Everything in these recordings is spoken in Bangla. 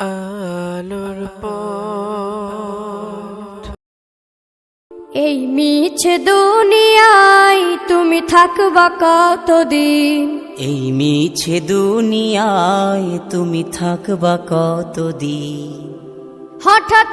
আলোর এই মিছে দুনিয়ায় তুমি থাকবা কতদিন? এই মিছে দুনিয়ায় তুমি থাকবা কতদিন? হঠাৎ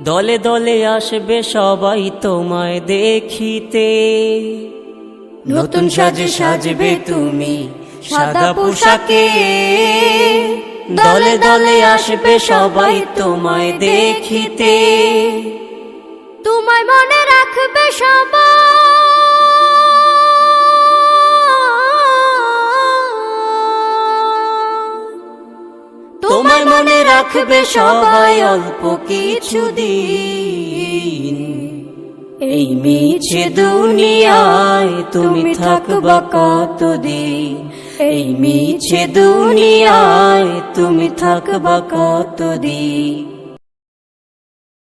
দলে দলে আসবে সবাই তোমায় দেখিতে। নতুন সাজে সাজবে তুমি সাদা পোশাকে। দলে দলে আসবে সবাই তোমায় দেখিতে। রাখবে সবাই অল্প কিছু দিন। এই মিছে দুনিয়ায় তুমি থাকবা কতদিন? এই মিছে দুনিয়ায় তুমি থাকবা কতদিন?